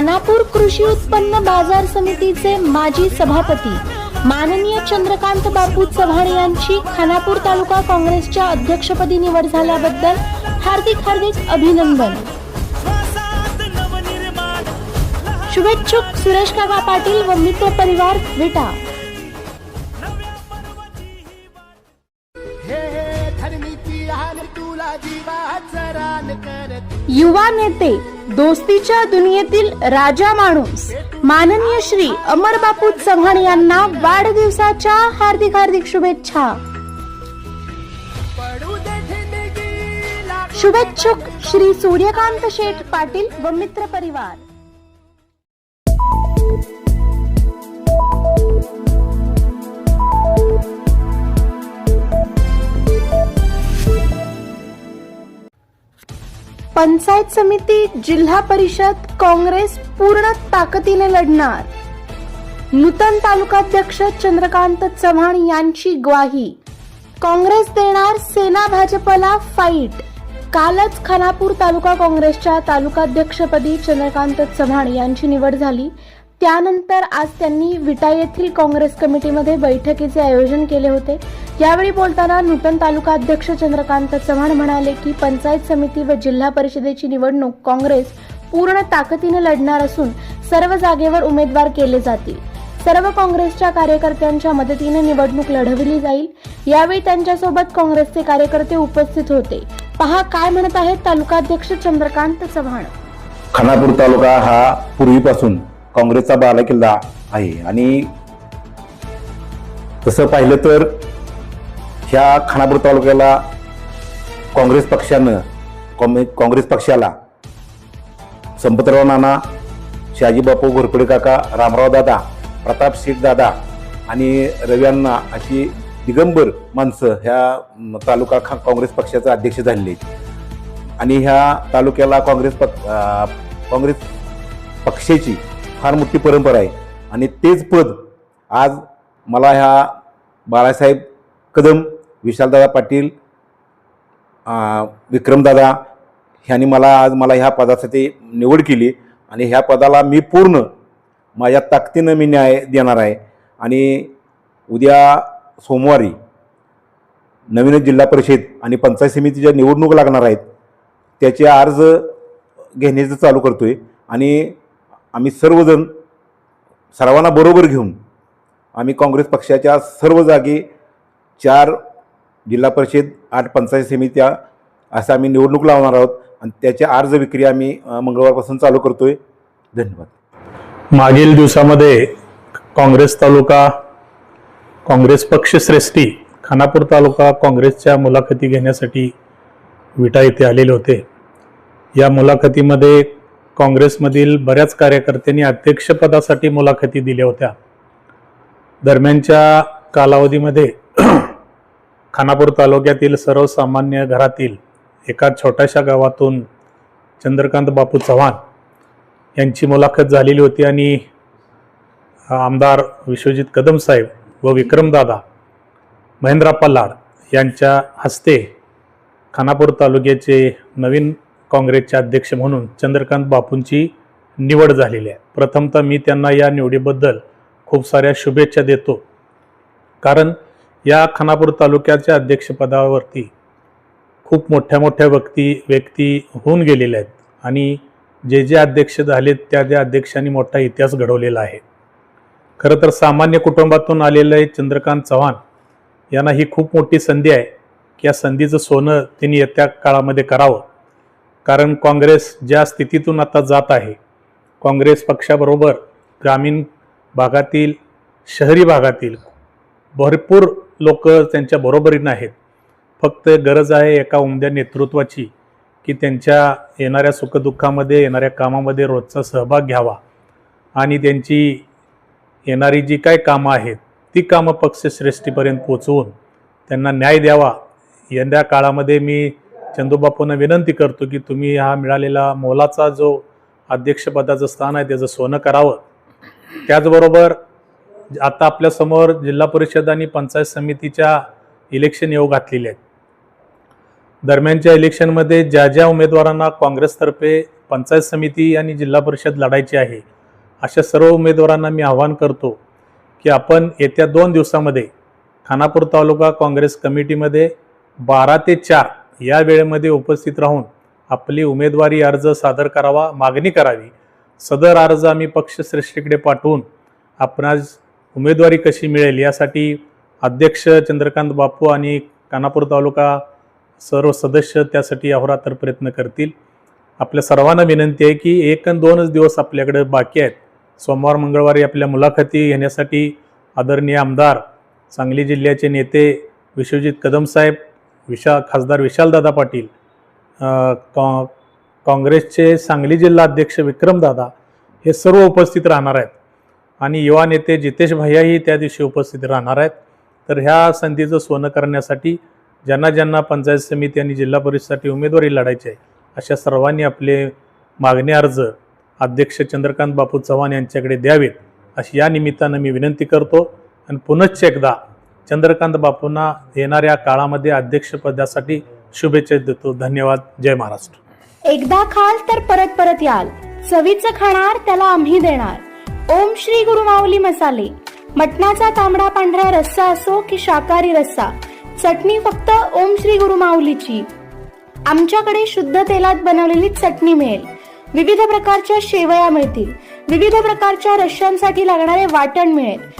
खानापूर कृषी उत्पन्न बाजार समितीचे माजी सभापती माननीय चंद्रकांत बापू चव्हाण यांची खानापूर तालुका काँग्रेसच्या अध्यक्षपदी निवड झाल्याबद्दल हार्दिक हार्दिक अभिनंदन. शुभेच्छुक सुरेश काका पाटील व मित्र परिवार विटा. युवा नेते दोस्तीच्या दुनियेतील राजा माणूस. माननीय श्री अमर बापू चव्हाण यांना वाढदिवसाच्या हार्दिक हार्दिक शुभेच्छा. शुभेच्छुक श्री सूर्यकांत शेठ पाटील व मित्र परिवार. पंचायत समिती जिल्हा परिषद काँग्रेस पूर्ण ताकदीने लढणार. नूतन तालुकाध्यक्ष चंद्रकांत चव्हाण यांची ग्वाही. काँग्रेस देणार सेना भाजपला फाईट कालच खानापूर तालुका काँग्रेसच्या तालुकाध्यक्षपदी चंद्रकांत चव्हाण यांची निवड झाली. त्यानंतर आज त्यांनी विटा येथील काँग्रेस कमिटीमध्ये बैठकीचे आयोजन केले होते. यावेळी बोलताना नूतन तालुका अध्यक्ष चंद्रकांत चव्हाण म्हणाले की पंचायत समिती व जिल्हा परिषदेची निवडणूक काँग्रेस पूर्ण ताकदीने लढणार असून सर्व जागेवर उमेदवार केले जातील. सर्व काँग्रेसच्या कार्यकर्त्यांच्या मदतीने निवडणूक लढवली जाईल. यावेळी त्यांच्यासोबत काँग्रेसचे कार्यकर्ते उपस्थित होते. पहा काय म्हणत आहेत तालुकाध्यक्ष चंद्रकांत चव्हाण. खानापूर तालुका हा पूर्वीपासून काँग्रेसचा बालाकिल्ला आहे. आणि तसं पाहिलं तर ह्या खानापूर तालुक्याला काँग्रेस पक्षानं कॉमे काँग्रेस पक्षाला संपतराव नाना शहाजीबापू घोरपडे काका रामराव दादा प्रताप शेठ दादा आणि रव्यांना अशी दिगंबर माणसं ह्या तालुका खा काँग्रेस पक्षाचे अध्यक्ष झालेले आहेत. आणि ह्या तालुक्याला काँग्रेस पक्ष काँग्रेस पक्षाची फार मोठी परंपरा आहे. आणि तेच पद आज मला ह्या बाळासाहेब कदम विशालदादा पाटील विक्रमदादा ह्यांनी मला आज मला ह्या पदासाठी निवड केली. आणि ह्या पदाला मी पूर्ण माझ्या ताकदीनं मी न्याय देणार आहे. आणि उद्या सोमवारी नवीन जिल्हा परिषद आणि पंचायत समितीच्या निवडणूक लागणार आहेत त्याचे अर्ज घेण्याचं चालू करतो आहे आणि आम्ही सर्वजण सर्वांना बरोबर घेऊन आम्ही काँग्रेस पक्षाच्या सर्व जागी चार जिल्हा परिषद आठ पंचायत समित्या असं आम्ही निवडणूक लावणार आहोत आणि त्याची अर्ज विक्री आम्ही मंगळवारपासून चालू करतो आहे धन्यवाद. मागील दिवसामध्ये काँग्रेस तालुका काँग्रेस पक्षश्रेष्ठी खानापूर तालुका काँग्रेसच्या मुलाखती घेण्यासाठी विटा येथे आलेले होते. या मुलाखतीमध्ये काँग्रेसमधील बऱ्याच कार्यकर्त्यांनी अध्यक्षपदासाठी मुलाखती दिल्या होत्या. दरम्यानच्या कालावधीमध्ये खानापूर तालुक्यातील सर्वसामान्य घरातील एका छोट्याशा गावातून चंद्रकांत बापू चव्हाण यांची मुलाखत झालेली होती आणि आमदार विश्वजित कदम साहेब व विक्रमदादा महेंद्रा पल्लाड यांच्या हस्ते खानापूर तालुक्याचे नवीन काँग्रेसचे अध्यक्ष म्हणून चंद्रकांत बापूंची निवड झालेली आहे. प्रथमतः मी त्यांना या निवडीबद्दल खूप साऱ्या शुभेच्छा देतो. कारण या खानापूर तालुक्याच्या अध्यक्षपदावरती खूप मोठ्या मोठ्या व्यक्ती व्यक्ती होऊन गेलेल्या आहेत. आणि जे जे अध्यक्ष झालेत त्या त्या अध्यक्षांनी मोठा इतिहास घडवलेला आहे. खरं तर सामान्य कुटुंबातून आलेले चंद्रकांत चव्हाण यांना ही खूप मोठी संधी आहे. की या संधीचं सोनं त्यांनी येत्या काळामध्ये करावं. कारण काँग्रेस ज्या स्थितीतून आता जात आहे काँग्रेस पक्षाबरोबर ग्रामीण भागातील शहरी भागातील भरपूर लोक त्यांच्या बरोबरीनं आहेत. फक्त गरज आहे एका उमद्या नेतृत्वाची की त्यांच्या येणाऱ्या सुखदुःखामध्ये येणाऱ्या कामामध्ये रोजचा सहभाग घ्यावा. आणि त्यांची येणारी जी काय कामं आहेत ती कामं पक्षश्रेष्ठीपर्यंत पोचवून त्यांना न्याय द्यावा. यंदा काळामध्ये मी चंदूबापूंना विनंती करतो की तुम्ही हा मिळालेला मोलाचा जो अध्यक्षपदाचं स्थान आहे त्याचं सोनं करावं. त्याचबरोबर आता आपल्यासमोर जिल्हा परिषद आणि पंचायत समितीच्या इलेक्शन येऊ घातलेले आहेत. दरम्यानच्या इलेक्शनमध्ये ज्या ज्या उमेदवारांना काँग्रेसतर्फे पंचायत समिती आणि जिल्हा परिषद लढायची आहे अशा सर्व उमेदवारांना मी आवाहन करतो की आपण येत्या दोन दिवसामध्ये खानापूर तालुका काँग्रेस कमिटीमध्ये बारा ते चार या वेळेमध्ये उपस्थित राहून आपली उमेदवारी अर्ज सादर करावा मागणी करावी. सदर अर्ज आम्ही पक्षश्रेष्ठीकडे पाठवून आपणास उमेदवारी कशी मिळेल यासाठी अध्यक्ष चंद्रकांत बापू आणि कानापूर तालुका सर्व सदस्य त्यासाठी अहोरात्र प्रयत्न करतील. आपल्या सर्वांना विनंती आहे की एक आणि दोनच दिवस आपल्याकडे बाकी आहेत. सोमवार मंगळवारी आपल्या मुलाखती घेण्यासाठी आदरणीय आमदार सांगली जिल्ह्याचे नेते विश्वजित कदम साहेब विशा खासदार विशालदादा पाटील कॉ काँग्रेसचे सांगली जिल्हा अध्यक्ष विक्रमदादा हे सर्व उपस्थित राहणार आहेत. आणि युवा नेते जितेश भैयाही त्या दिवशी उपस्थित राहणार आहेत. तर ह्या संधीचं सोनं करण्यासाठी ज्यांना ज्यांना पंचायत समिती आणि जिल्हा परिषदसाठी उमेदवारी लढायची आहे अशा सर्वांनी आपले मागणी अर्ज अध्यक्ष चंद्रकांत बापू चव्हाण यांच्याकडे द्यावेत अशी या निमित्तानं मी विनंती करतो. आणि पुनश्च एकदा चंद्रकांत बापूंना येणाऱ्या काळामध्ये अध्यक्षपदासाठी शुभेच्छा देतो. धन्यवाद. जय महाराष्ट्र. एकदा खाल तर परत परत याल. चवीचं खाणार त्याला आम्ही देणार. ओम श्री गुरु माऊली मसाले. मटणाचा तांबडा पांढरा रस्सा असो की शाकाहारी रस्सा. चटणी फक्त ओम श्री गुरु माऊलीची. आमच्याकडे शुद्ध तेलात बनवलेली चटणी मिळेल. विविध प्रकारच्या शेवया मिळतील. विविध प्रकारच्या रश्यांसाठी लागणारे वाटण मिळेल.